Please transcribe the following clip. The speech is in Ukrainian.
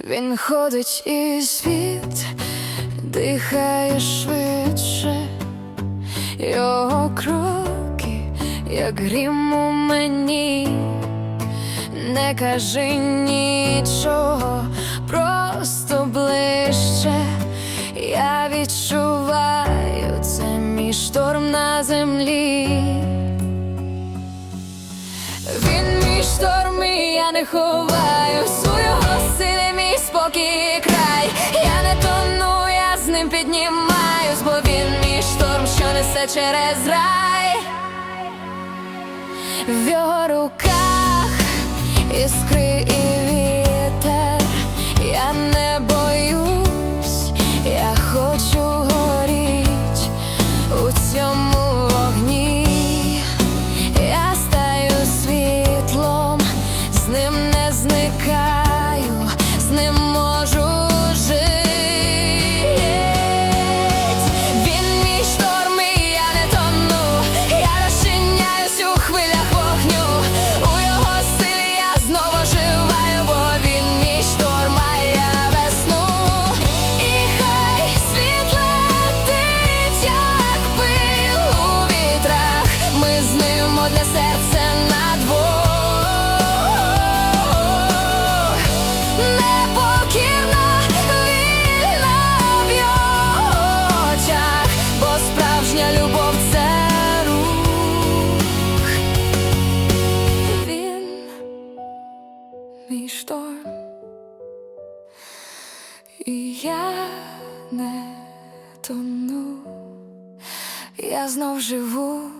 Він ходить і світ дихає швидше, його кроки, як грім у мені, не кажи нічого, просто ближче. Я відчуваю це мій шторм на землі. Він мій шторм, і я не ховаю несе через рай. В його руках іскри і вітер. Я не боюсь, я хочу горіть у цьому вогні. Я стаю світлом, з ним не зникаю, мій шторм, і я не тону, я знов живу